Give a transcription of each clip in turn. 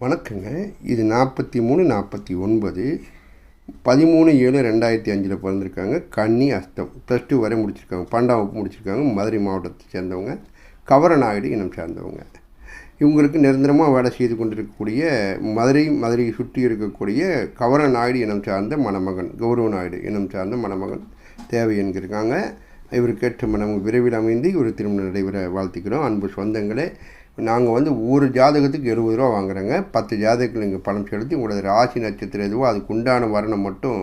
வணக்கங்க. இது நாற்பத்தி மூணு நாற்பத்தி ஒன்பது பதிமூணு ஏழு ரெண்டாயிரத்தி அஞ்சில் பிறந்திருக்காங்க. கன்னி அஸ்தம். ப்ளஸ் டூ வரை முடிச்சிருக்காங்க. பன்னெண்டாம் வகுப்பு முடிச்சிருக்காங்க. மதுரை மாவட்டத்தை சேர்ந்தவங்க. கவரநாயுடு இனம் சார்ந்தவங்க. இவங்களுக்கு நிரந்தரமாக வேலை செய்து கொண்டிருக்கக்கூடிய மதுரை மதுரையை சுற்றி இருக்கக்கூடிய கவர நாயுடு இனம் சார்ந்த மணமகன் கௌரவ நாயுடு இனம் சார்ந்த மணமகன் தேவை என்கிருக்காங்க இவர் கேட்ட மனம் விரைவில் அமைந்து இவர் திருமணம் நடைபெற வாழ்த்துக்கிறோம். அன்பு சொந்தங்களே நாங்கள் வந்து ஒரு ஜாதகத்துக்கு எழுபது ரூபா வாங்குறோங்க. பத்து ஜாதகத்தில் நீங்கள் பணம் செலுத்தி உங்களோட ராசி நட்சத்திரம் எதுவோ அதுக்கு உண்டான வர்ணம் மட்டும்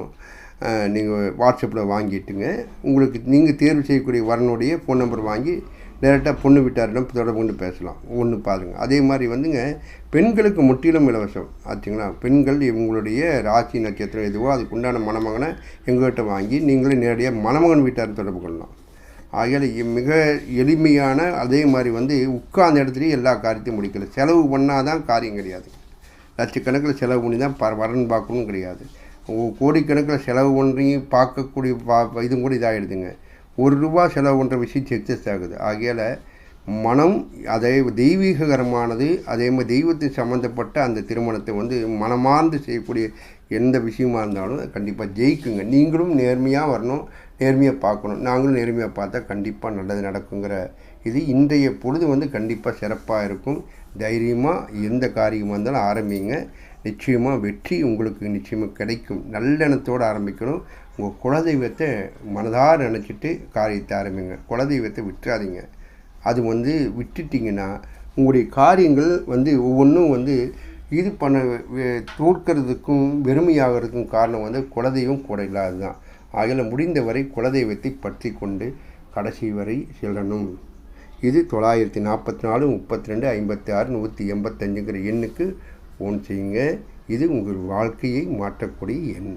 நீங்கள் வாட்ஸ்அப்பில் வாங்கிட்டுங்க. உங்களுக்கு நீங்கள் தேர்வு செய்யக்கூடிய வரனுடைய ஃபோன் நம்பர் வாங்கி டேரெக்டாக பொண்ணு வீட்டாரிடம் தொடர்பு கொண்டு பேசலாம். ஒன்று பாருங்கள் அதே மாதிரி வந்துங்க பெண்களுக்கு முற்றிலும் இலவசம். ஆச்சுங்களா? பெண்கள் இவங்களுடைய ராசி நட்சத்திரம் எதுவோ அதுக்கு உண்டான மணமகனை எங்கள்கிட்ட வாங்கி நீங்களே நேரடியாக மணமகன் வீட்டார் தொடர்பு கொள்ளலாம். ஆகையால் மிக எளிமையான அதே மாதிரி வந்து உட்கார்ந்த இடத்துலையும் எல்லா காரியத்தையும் முடிக்கல. செலவு பண்ணால் தான் காரியம் கிடையாது. லட்சக்கணக்கில் செலவு பண்ணி தான் ப வரன் பார்க்கணும் கிடையாது. கோடிக்கணக்கில் செலவு பண்ணி பார்க்கக்கூடிய பா இதுவும் கூட இதாகிடுதுங்க ஒரு ரூபா செலவு பண்ணுற விஷயம் சக்ஸஸ் ஆகுது. ஆகையால் மனம் அதே தெய்வீககரமானது அதே மாதிரி தெய்வத்தின் சம்மந்தப்பட்ட அந்த திருமணத்தை வந்து மனமார்ந்து செய்யக்கூடிய எந்த விஷயமா இருந்தாலும் கண்டிப்பாக ஜெயிக்குங்க. நீங்களும் நேர்மையாக வரணும். நேர்மையாக பார்க்கணும். நாங்களும் நேர்மையாக பார்த்தா கண்டிப்பாக நல்லது நடக்குங்கிற இது இன்றைய பொழுது வந்து கண்டிப்பாக சிறப்பாக இருக்கும். தைரியமாக எந்த காரியமாக இருந்தாலும் ஆரம்பிங்க. நிச்சயமாக வெற்றி உங்களுக்கு நிச்சயமாக கிடைக்கும். நல்லெண்ணத்தோடு ஆரம்பிக்கணும். உங்கள் குலதெய்வத்தை மனதார நினச்சிட்டு காரியத்தை ஆரம்பிங்க. குலதெய்வத்தை விட்டுறாதீங்க. அது வந்து விட்டுட்டிங்கன்னா உங்களுடைய காரியங்கள் வந்து ஒவ்வொன்றும் வந்து இது பண்ண தோற்கிறதுக்கும் வெறுமையாகிறதுக்கும் காரணம் வந்து குலதெய்வம் கூட இல்லாது தான் ஆகையில் முடிந்தவரை குலதெய்வத்தை பற்றி கொண்டு கடைசி வரை செல்லணும். இது தொள்ளாயிரத்தி நாற்பத்தி நாலு முப்பத்தி ரெண்டு ஐம்பத்தி ஆறு நூற்றி எண்பத்தஞ்சுங்கிற எண்ணுக்கு ஃபோன் செய்யுங்க. இது உங்கள் வாழ்க்கையை மாற்றக்கூடிய எண்.